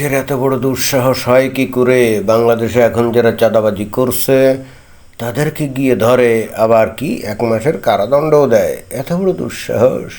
পুলিশের এত বড় দুঃসাহস? হয় কি করে? বাংলাদেশে এখন যারা চাঁদাবাজি করছে, তাদেরকে গিয়ে ধরে, আবার কি এক মাসের কারাদণ্ডও দেয়? এত বড় দুঃসাহস।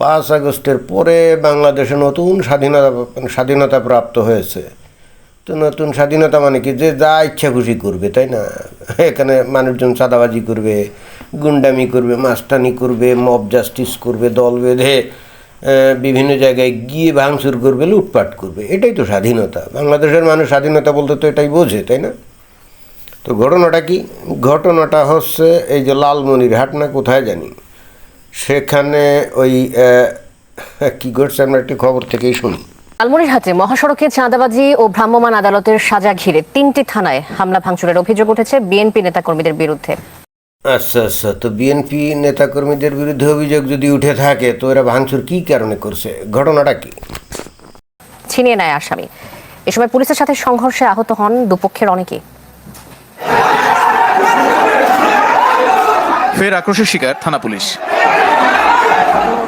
পাঁচ আগস্টের পরে বাংলাদেশে নতুন স্বাধীনতা স্বাধীনতা প্রাপ্ত হয়েছে। তো নতুন স্বাধীনতা মানে কি? যে যা ইচ্ছা খুশি করবে, তাই না? এখানে মানুষজন চাঁদাবাজি করবে, গুন্ডামি করবে মাস্টানি করবে মব জাস্টিস করবে, দল বেঁধে বিভিন্ন জায়গায় গিয়ে ভাঙচুর করবে, লুটপাট করবে। এটাই তো স্বাধীনতা। বাংলাদেশের মানুষ স্বাধীনতা বলতে তো এটাই বোঝে, তাই না? তো ঘটনাটা কি? ঘটনাটা হচ্ছে এই যে লালমনিরহাট না কোথায় জানি? সেখানে ওই কি ঘটছে আমরা একটি খবর থেকেই শুনি। লালমনিরহাটে মহাসড়কে চাঁদাবাজি ও ভ্রাম্যমাণ আদালতের সাজা ঘিরে তিনটি থানায় হামলা ভাঙচুরের অভিযোগ উঠেছে বিএনপি নেতাকর্মীদের বিরুদ্ধে। আচ্ছা আচ্ছা। তো বিএনপি নেতাকর্মীদের বিরুদ্ধে অভিযোগ যদি উঠে থাকে তো এরা ভাঙচুর কী কারণে করছে? ঘটনাটা কি? ছিনিয়ে নেয় আসামি। এ সময় পুলিশের সাথে সংঘর্ষে আহত হন দুপক্ষের অনেকে ফের আক্রোশের শিকার থানা পুলিশ।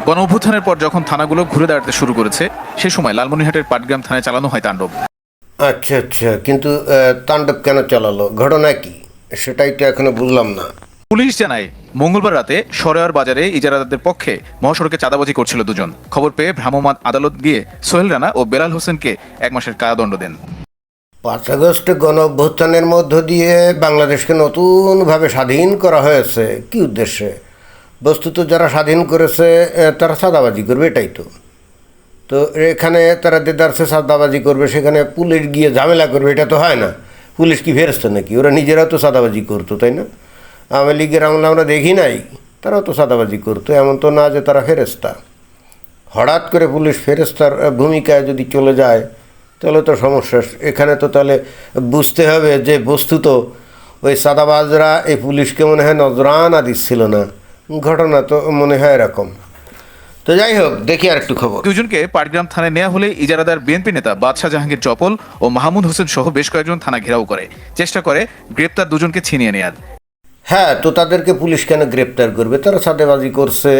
গণ অভ্যুত্থানের পর যখন থানাগুলো ঘুরে দাঁড়াতে শুরু করেছে সে সময় লালমনিরহাটের পাটগ্রাম থানায় চালানো হয় তাণ্ডব। আচ্ছা আচ্ছা। কিন্তু তাণ্ডব কেন চালালো? ঘটনা কি? সেটাই তো এখনও বুঝলাম না। পুলিশ জানায়, মঙ্গলবার রাতে সরেয়ার বাজারে ইজারাদারদের পক্ষে মহাসড়কে চাঁদাবাজি করছিল দুজন। খবর পেয়ে ভ্রাম্যমাণ আদালত গিয়ে সোহেল রানা ও বেলাল হোসেনকে এক মাসের কারাদণ্ড দেন। পাঁচ আগস্ট গণ অভ্যুত্থানের মধ্য দিয়ে বাংলাদেশকে নতুনভাবে স্বাধীন করা হয়েছে, কি উদ্দেশ্যে? বস্তুত যারা স্বাধীন করেছে তারা সাদাবাজি করবে, এটাই তো। তো এখানে তারা দেদারসে সাদাবাজি করবে, সেখানে পুলিশ গিয়ে ঝামেলা করবে, এটা তো হয় না। পুলিশ কি ফেরস্ত নাকি? ওরা নিজেরাও তো সাদাবাজি করতো, তাই না? আওয়ামী লীগের আমলে আমরা দেখি নাই, তারাও তো সাদাবাজি করতো, এমন তো না যে তারা ফেরেস্তা হঠাৎ করে পুলিশ ফেরেস্তার ভূমিকায় যদি চলে যায়, তাহলে তো সমস্যা। এখানে তো তাহলে বুঝতে হবে যে বস্তুত ওই সাদাবাজরা, এই পুলিশকে মনে হয় নজরানা দিচ্ছিল না। ঘটনা তো মনে হয় এরকম। তো যাই হোক, দেখি আর একটু খবর। দুজনকে পাটগ্রাম থানায় নেওয়া হলে ইজারাদার বিএনপি নেতা বাদশাহ জাহাঙ্গীর চপল ও মাহমুদ হোসেন সহ বেশ কয়েকজন থানা ঘেরাও করে। চেষ্টা করে গ্রেপ্তার দুজনকে ছিনিয়ে নেয়ার। হ্যাঁ তো তাদেরকে পুলিশ কেন গ্রেপ্তার করবে? তারা সাদেবাজি করছে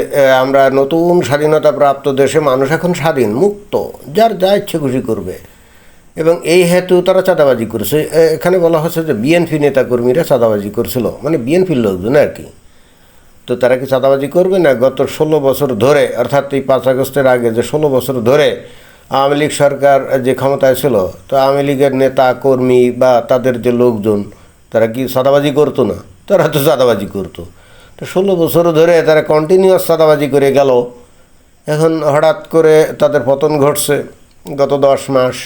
আমরা নতুন স্বাধীনতা প্রাপ্ত দেশে মানুষ এখন স্বাধীন, মুক্ত, যার যা ইচ্ছে খুশি করবে। এবং এই হেতু তারা চাঁদাবাজি করছে। এখানে বলা হচ্ছে যে বিএনপি নেতাকর্মীরা চাঁদাবাজি করছিল মানে বিএনপির লোকজন আর কি। তো তারা কি চাঁদাবাজি করবে না? গত ষোলো বছর ধরে, অর্থাৎ এই পাঁচ আগস্টের আগে যে ষোলো বছর ধরে আওয়ামী লীগ সরকার যে ক্ষমতায় ছিল, তো আওয়ামী লীগের নেতা, কর্মী বা তাদের যে লোকজন, তারা কি চাঁদাবাজি করতো না? তারা তো চাঁদাবাজি করতো। তো ষোলো বছর ধরে তারা কন্টিনিউয়াস চাঁদাবাজি করে গেল। এখন হঠাৎ করে তাদের পতন ঘটছে গত দশ মাস।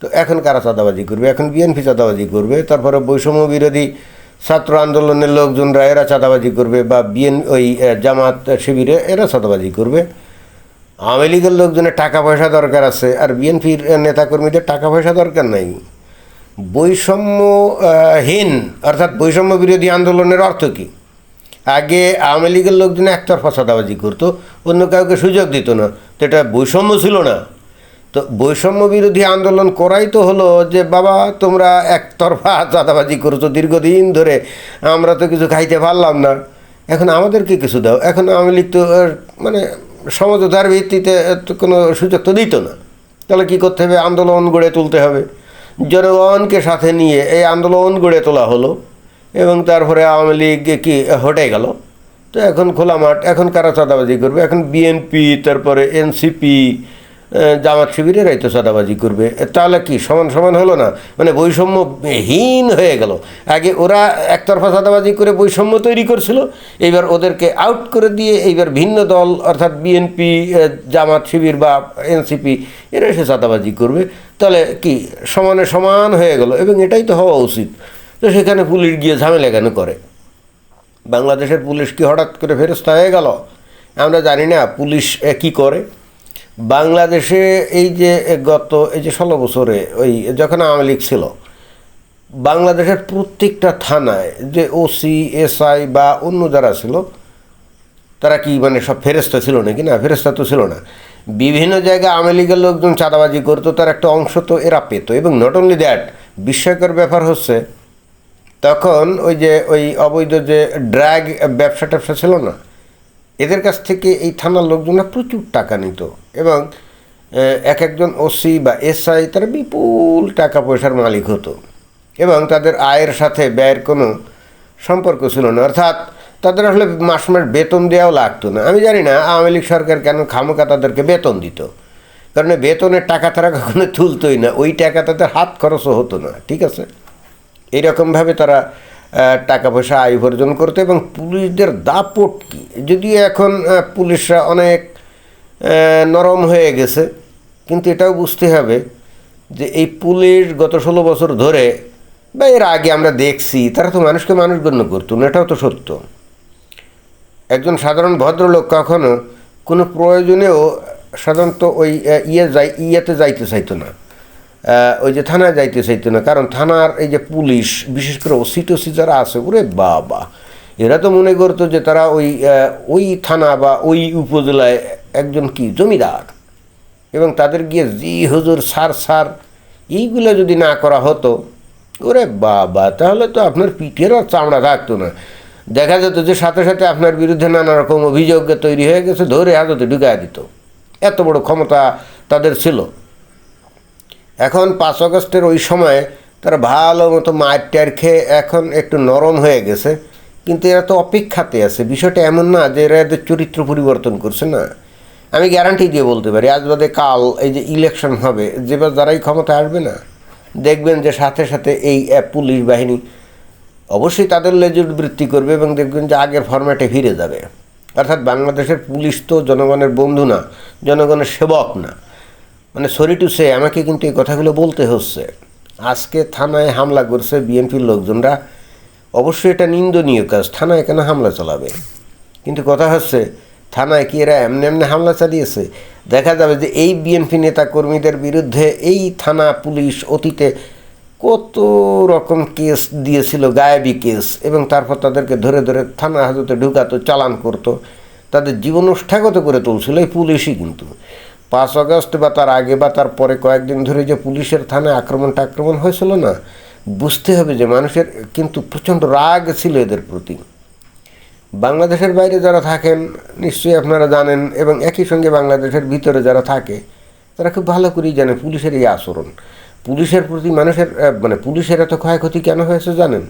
তো এখন কারা চাঁদাবাজি করবে? এখন বিএনপি চাঁদাবাজি করবে। তারপরে বৈষম্য বিরোধী ছাত্র আন্দোলনের লোকজনরা এরা চাঁদাবাজি করবে বা বিএন ওই জামাত শিবিরে এরা চাঁদাবাজি করবে। আওয়ামী লীগের লোকজনের টাকা পয়সা দরকার আছে। আর বিএনপির নেতাকর্মীদের টাকা পয়সা দরকার নাই। বৈষম্যহীন, অর্থাৎ বৈষম্য বিরোধী আন্দোলনের অর্থ কী? আগে আওয়ামী লীগের লোকজন একতরফা চাঁদাবাজি করতো, অন্য কাউকে সুযোগ দিত না, তো এটা বৈষম্য ছিল না। তো বৈষম্য বিরোধী আন্দোলন করাই তো হলো যে, বাবা, তোমরা একতরফা চাঁদাবাজি করছ দীর্ঘদিন ধরে, আমরা তো কিছু খাইতে পারলাম না। এখন আমাদেরকে কিছু দাও। এখন আওয়ামী লীগ তো মানে সমঝোতার ভিত্তিতে কোনো সুযোগ তো দিত না। তাহলে কী করতে হবে? আন্দোলন গড়ে তুলতে হবে। জনগণকে সাথে নিয়ে এই আন্দোলন গড়ে তোলা হলো এবং তারপরে আওয়ামী লীগ কি হটে গেল। তো এখন খোলা মাঠ, এখন কারা চাঁদাবাজি করবে? এখন বিএনপি তারপরে এনসিপি জামাত শিবিরেরাই তো চাঁদাবাজি করবে। তাহলে কি সমান সমান হলো না? মানে বৈষম্যহীন হয়ে গেল। আগে ওরা একতরফা চাঁদাবাজি করে বৈষম্য তৈরি করছিল, এইবার ওদেরকে আউট করে দিয়ে এইবার ভিন্ন দল, অর্থাৎ বিএনপি জামাত শিবির বা এনসিপি এরা এসে চাঁদাবাজি করবে। তাহলে কি, সমানে সমান হয়ে গেল। এবং এটাই তো হওয়া উচিত তো সেখানে পুলিশ গিয়ে ঝামেলা কেন করে? বাংলাদেশের পুলিশ কি হঠাৎ করে ফেরস্তা হয়ে গেল? আমরা জানি না পুলিশ কি করে। বাংলাদেশে এই যে গত, এই যে ষোলো বছরে ওই যখন আওয়ামী লীগ ছিল, বাংলাদেশের প্রত্যেকটা থানায় যে ওসি, এসআই বা অন্য যারা ছিল, তারা কি মানে সব ফেরেস্তা ছিল নাকি? না, ফেরেস্তা তো ছিল না। বিভিন্ন জায়গায় আওয়ামী লীগের লোকজন চাঁদাবাজি করতো, তার একটা অংশ তো এরা পেত। এবং নট অনলি দ্যাট বিস্ময়কর ব্যাপার হচ্ছে, তখন ওই যে, ওই অবৈধ যে ড্রাগ ব্যবসা ট্যাবসা ছিল না, এদের কাছ থেকে এই থানার লোকজনরা প্রচুর টাকা নিত এবং এক একজন ওসি বা এসআই তারা বিপুল টাকা পয়সার মালিক হতো। এবং তাদের আয়ের সাথে ব্যয়ের কোনো সম্পর্ক ছিল না। অর্থাৎ তাদের আসলে মাস মাস বেতন দেওয়াও লাগতো না। আমি জানি না আওয়ামী লীগ সরকার কেন খামোকা তাদেরকে বেতন দিত। কারণ বেতনের টাকা তারা কখনো তুলতোই না। ওই টাকা তাদের হাত খরচও হতো না, ঠিক আছে? এইরকমভাবে তারা টাকা পয়সা আয় উপার্জন করতো এবং পুলিশদের দাপট কি? যদিও এখন পুলিশরা অনেক নরম হয়ে গেছে, কিন্তু এটাও বুঝতে হবে যে এই পুলিশ গত ষোলো বছর ধরে, বা এর আগে আমরা দেখছি, তারা তো মানুষকে মানুষ গণ্য করতো না, এটাও তো সত্য। একজন সাধারণ ভদ্রলোক কখনো কোনো প্রয়োজনেও সাধারণত ওই ইয়ে যাই, ইয়েতে যাইতে চাইতো না। ওই যে থানায় যাইতে চাইতো না। কারণ থানার এই যে পুলিশ, বিশেষ করে ওসি টসি যারা আছে, ওরে বাবা! এরা তো মনে করতো যে তারা ওই ওই থানা বা ওই উপজেলায় একজন কি, জমিদার। এবং তাদের গিয়ে জি হুজুর সার সার এইগুলো যদি না করা হতো, ওরে বাবা! তাহলে তো আপনার পিঠের আর চামড়া থাকতো না। দেখা যেত যে সাথে সাথে আপনার বিরুদ্ধে নানা রকম অভিযোগ তৈরি হয়ে গেছে, ধরে হাজতে ঢুকায় দিত। এত বড় ক্ষমতা তাদের ছিল। এখন পাঁচ অগস্টের ওই সময় তারা ভালো মতো মার ট্যার খেয়ে এখন একটু নরম হয়ে গেছে, কিন্তু এরা তো অপেক্ষাতে আছে। বিষয়টা এমন না যে এরা এদের চরিত্র পরিবর্তন করছে, না। আমি গ্যারান্টি দিয়ে বলতে পারি, আজ বাদে কাল এই যে ইলেকশন হবে, যেবার যারাই ক্ষমতা আসবে না, দেখবেন যে সাথে সাথে এই পুলিশ বাহিনী অবশ্যই তাদের লেজুট বৃত্তি করবে এবং দেখবেন যে আগের ফরম্যাটে ফিরে যাবে। অর্থাৎ বাংলাদেশের পুলিশ তো জনগণের বন্ধু না, জনগণের সেবক না। মানে সরি টু সে আমাকে কিন্তু এই কথাগুলো বলতে হচ্ছে। আজকে থানায় হামলা করছে বিএনপির লোকজনরা। অবশ্যই এটা নিন্দনীয় কাজ, থানায় কেন হামলা চালাবে? কিন্তু কথা হচ্ছে, থানায় কি এরা এমনি এমনি হামলা চালিয়েছে? দেখা যাবে যে এই বিএনপি নেতা কর্মীদের বিরুদ্ধে এই থানা পুলিশ অতীতে কত রকম কেস দিয়েছিল, গায়েবী কেস, এবং তারপর তাদেরকে ধরে ধরে থানা হাজতে ঢুকাতো, চালান করতো। তাদের জীবন উষ্ঠাগত করে তুলছিল এই পুলিশই কিন্তু। পাঁচ আগস্ট বা তার আগে বা তার পরে কয়েকদিন ধরে যে পুলিশের থানায় আক্রমণটা আক্রমণ হয়েছিল না, বুঝতে হবে যে মানুষের কিন্তু প্রচণ্ড রাগ ছিল এদের প্রতি। বাংলাদেশের বাইরে যারা থাকেন, নিশ্চয়ই আপনারা জানেন, এবং একই সঙ্গে বাংলাদেশের ভিতরে যারা থাকে, তারা খুব ভালো করেই জানে পুলিশের এই আচরণ। পুলিশের প্রতি মানুষের মানে পুলিশের এত ক্ষয়ক্ষতি কেন হয়েছে জানেন?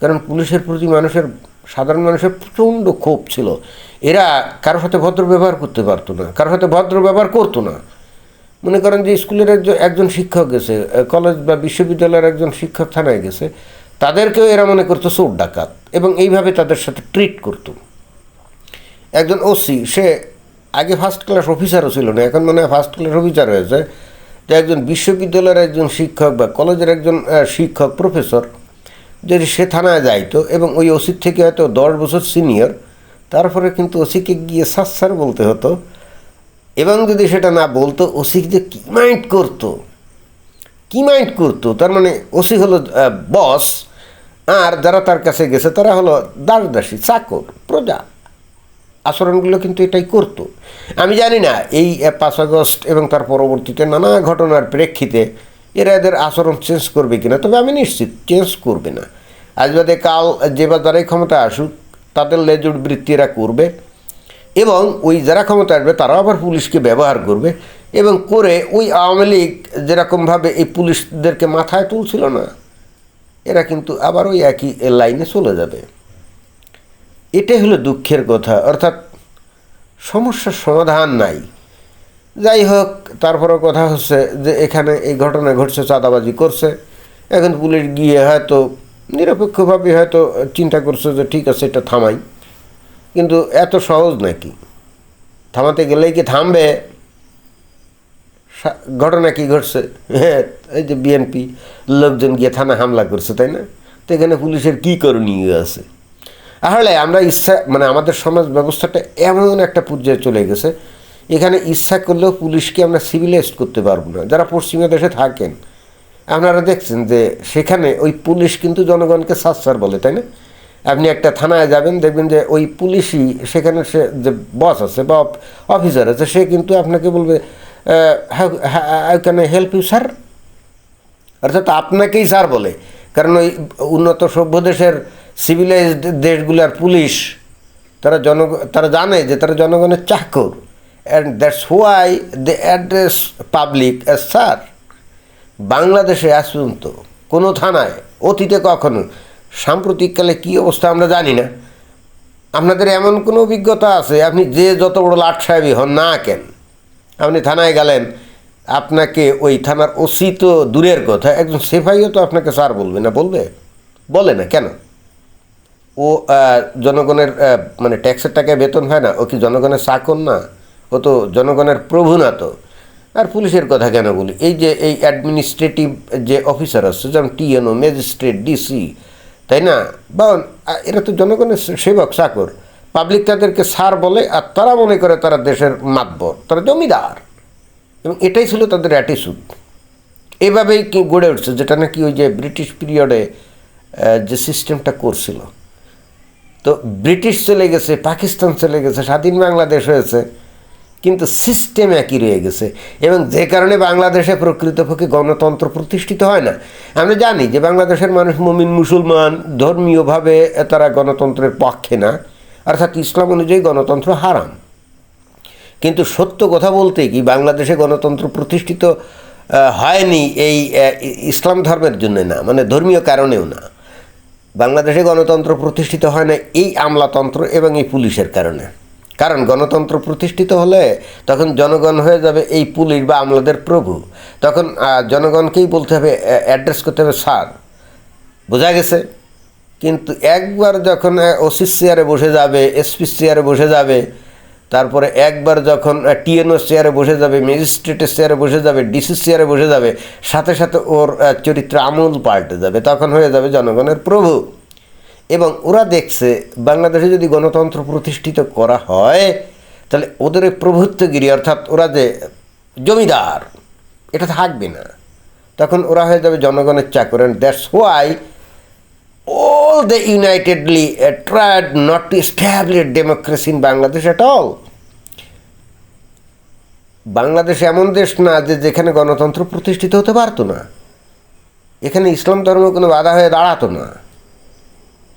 কারণ পুলিশের প্রতি মানুষের, সাধারণ মানুষের প্রচণ্ড ক্ষোভ ছিল। এরা কারোর সাথে ভদ্র ব্যবহার করতে পারতো না, কারোর সাথে ভদ্র ব্যবহার করতো না। মনে করেন যে স্কুলের একজন একজন শিক্ষক গেছে কলেজ বা বিশ্ববিদ্যালয়ের একজন শিক্ষক থানায় গেছে, তাদেরকেও এরা মনে করতো চোর ডাকাত এবং এইভাবে তাদের সাথে ট্রিট করতো। একজন ওসি, সে আগে ফার্স্ট ক্লাস অফিসারও ছিল না, এখন মনে হয় ফার্স্ট ক্লাস অফিসার হয়েছে। যে একজন বিশ্ববিদ্যালয়ের একজন শিক্ষক বা কলেজের একজন শিক্ষক, প্রফেসর যদি সে থানায় যাইতো এবং ওই ওসির থেকে হয়তো দশ বছর সিনিয়র, তারপরে কিন্তু ওসিকে গিয়ে সার বলতে হতো। এবং যদি সেটা না বলতো, ওসি যে কী মাইন্ড করতো, কি মাইন্ড করতো, তার মানে ওসি হলো বস, আর যারা তার কাছে গেছে তারা হলো দাস দাসী, চাকর, প্রজা। আচরণগুলো কিন্তু এটাই করতো। আমি জানি না, এই পাঁচ আগস্ট এবং তার পরবর্তীতে নানা ঘটনার প্রেক্ষিতে এরা এদের আচরণ চেঞ্জ করবে কিনা, তবে আমি নিশ্চিত চেঞ্জ করবে না। আজ বাদে কাল যে বা যারাই ক্ষমতা আসুক, তাদের লেজুট বৃত্তি এরা করবে এবং ওই যারা ক্ষমতা আসবে, তারাও আবার পুলিশকে ব্যবহার করবে এবং করে ওই আওয়ামী লীগ যেরকমভাবে এই পুলিশদেরকে মাথায় তুলছিল না, এরা কিন্তু আবার ওই একই লাইনে চলে যাবে। এটাই হলো দুঃখের কথা। অর্থাৎ সমস্যার সমাধান নাই। যাই হোক তারপরে কথা হচ্ছে যে এখানে এই ঘটনা ঘটছে, চাঁদাবাজি করছে। এখন পুলিশ গিয়ে হয়তো নিরপেক্ষভাবে হয়তো চিন্তা করছে যে ঠিক আছে, এটা থামাই। কিন্তু এত সহজ নাকি? থামাতে গেলেই কি থামবে? ঘটনা কি ঘটছে? হ্যাঁ এই যে বিএনপি লোকজন গিয়ে থানা হামলা করছে, তাই না? তো এখানে পুলিশের কী করণীয় আছে? আসলে আমরা ইচ্ছা মানে আমাদের সমাজ ব্যবস্থাটা এমন একটা পর্যায়ে চলে গেছে, এখানে ইচ্ছা করলেও পুলিশকে আমরা সিভিলাইজ করতে পারব না। যারা পশ্চিমা দেশে থাকেন, আপনারা দেখছেন যে সেখানে ওই পুলিশ কিন্তু জনগণকে সাচ্চার বলে, তাই না? আপনি একটা থানায় যাবেন, দেখবেন যে ওই পুলিশই সেখানে সে যে বস আছে বা অফিসার আছে, সে কিন্তু আপনাকে বলবে how can I help you sir অর্থাৎ আপনাকেই স্যার বলে। কারণ ওই উন্নত সভ্য দেশের সিভিলাইজড দেশগুলার পুলিশ, তারা জন, তারা জানে যে তারা জনগণের চাকর। And that's why they address public as sir বাংলাদেশে আজ পর্যন্ত কোনো থানায়, অতীতে কখনো, সাম্প্রতিককালে কী অবস্থা আমরা জানি না। আপনাদের এমন কোনো অভিজ্ঞতা আছে? আপনি যে যত বড় লাট সাহেবই হন না কেন, আপনি থানায় গেলেন, আপনাকে ওই থানার ওসি তো দূরের কথা, একজন সেফাইও তো আপনাকে স্যার বলবে না, বলবে? বলে না, কেন? ও জনগণের মানে ট্যাক্সের টাকায় বেতন হয় না, ও কি জনগণের চাকর না? ও তো জনগণের প্রভু না তো। আর পুলিশের কথা কেন বলি? এই যে এই অ্যাডমিনিস্ট্রেটিভ যে অফিসার আছে, যেমন টিএনও ম্যাজিস্ট্রেট ডিসি তাই না? বা, এরা তো জনগণের সেবক, চাকর। পাবলিক তাদেরকে স্যার বলে, আর তারা মনে করে তারা দেশের মাতবর তারা জমিদার। এবং এটাই ছিল তাদের অ্যাটিচিউড এভাবেই কি গড়ে উঠছে, যেটা নাকি ওই যে ব্রিটিশ পিরিয়ডে যে সিস্টেমটা করছিল। তো ব্রিটিশ চলে গেছে, পাকিস্তান চলে গেছে, স্বাধীন বাংলাদেশ হয়েছে, কিন্তু সিস্টেম একই রয়ে গেছে। এবং যে কারণে বাংলাদেশে প্রকৃতপক্ষে গণতন্ত্র প্রতিষ্ঠিত হয় না। আমরা জানি যে বাংলাদেশের মানুষ মমিন, মুসলমান, ধর্মীয়ভাবে তারা গণতন্ত্রের পক্ষে না, অর্থাৎ ইসলাম অনুযায়ী গণতন্ত্র হারাম। কিন্তু সত্য কথা বলতে কি, বাংলাদেশে গণতন্ত্র প্রতিষ্ঠিত হয়নি এই ইসলাম ধর্মের জন্য না মানে ধর্মীয় কারণেও না। বাংলাদেশে গণতন্ত্র প্রতিষ্ঠিত হয় না এই আমলাতন্ত্র এবং এই পুলিশের কারণে। কারণ গণতন্ত্র প্রতিষ্ঠিত হলে তখন জনগণ হয়ে যাবে এই পুলিশ বা আমলাদের প্রভু। তখন জনগণকেই বলতে হবে অ্যাড্রেস করতে হবে, স্যার। বোঝা গেছে? কিন্তু একবার যখন ওসিস চেয়ারে বসে যাবে, এসপি চেয়ারে বসে যাবে তারপরে একবার যখন টিএনও চেয়ারে বসে যাবে ম্যাজিস্ট্রেটের চেয়ারে বসে যাবে ডিসি চেয়ারে বসে যাবে, সাথে সাথে ওর চরিত্র আমূল পাল্টে যাবে, তখন হয়ে যাবে জনগণের প্রভু। এবং ওরা দেখছে, বাংলাদেশে যদি গণতন্ত্র প্রতিষ্ঠিত করা হয়, তাহলে ওদের প্রভুত্বগিরি, অর্থাৎ ওরা যে জমিদার, এটা থাকবে না। তখন ওরা হয়ে যাবে জনগণের চাকর and that's why all the unitedly uh, tried not to establish democracy in Bangladesh at all. Bangladesh এমন দেশ না যে যেখানে গণতন্ত্র প্রতিষ্ঠিত হতে পারতো না। এখানে ইসলাম ধর্ম কোনো বাধা হয়ে দাঁড়াতো না।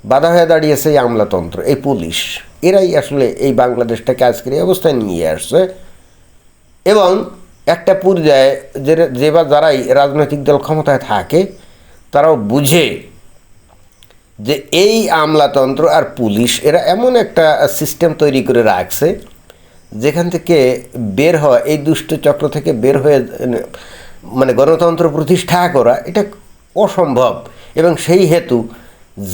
বাধা হয়ে দাঁড়িয়েছে এই আমলাতন্ত্র এই পুলিশ। এরাই আসলে এই বাংলাদেশটাকে আজকের এই অবস্থায় নিয়ে আসছে। এবং একটা পর্যায়ে যে বা যারাই রাজনৈতিক দল ক্ষমতায় থাকে তারাও বুঝে যে এই আমলাতন্ত্র আর পুলিশ, এরা এমন একটা সিস্টেম তৈরি করে রাখছে, যেখান থেকে বের হওয়া, এই দুষ্ট চক্র থেকে বের হয়ে মানে গণতন্ত্র প্রতিষ্ঠা করা, এটা অসম্ভব। এবং সেই হেতু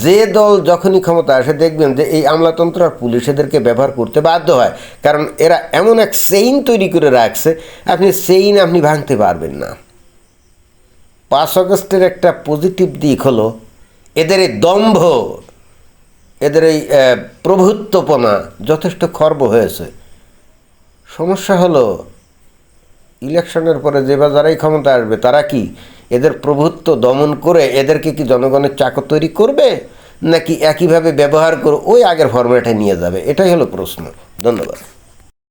যে দল যখনই ক্ষমতা আসে, দেখবেন যে এই আমলাতন্ত্র আর পুলিশ এদেরকে ব্যবহার করতে বাধ্য হয়। কারণ এরা এমন এক সেইন তৈরি করে রাখছে, আপনি সেইন আপনি ভাঙতে পারবেন না। পাঁচ অগস্টের একটা পজিটিভ দিক হলো এদের এই দম্ভ, এদের এই প্রভুত্বপনা যথেষ্ট খর্ব হয়েছে। সমস্যা হলো, ইলেকশনের পরে যে বা যারাই ক্ষমতা আসবে, তারা কি এদের প্রভুত্ব দমন করে এদেরকে কি জনগণের চাকর তৈরি করবে, নাকি একইভাবে ব্যবহার করে ওই আগের ফরম্যাটে নিয়ে যাবে? এটাই হলো প্রশ্ন। ধন্যবাদ।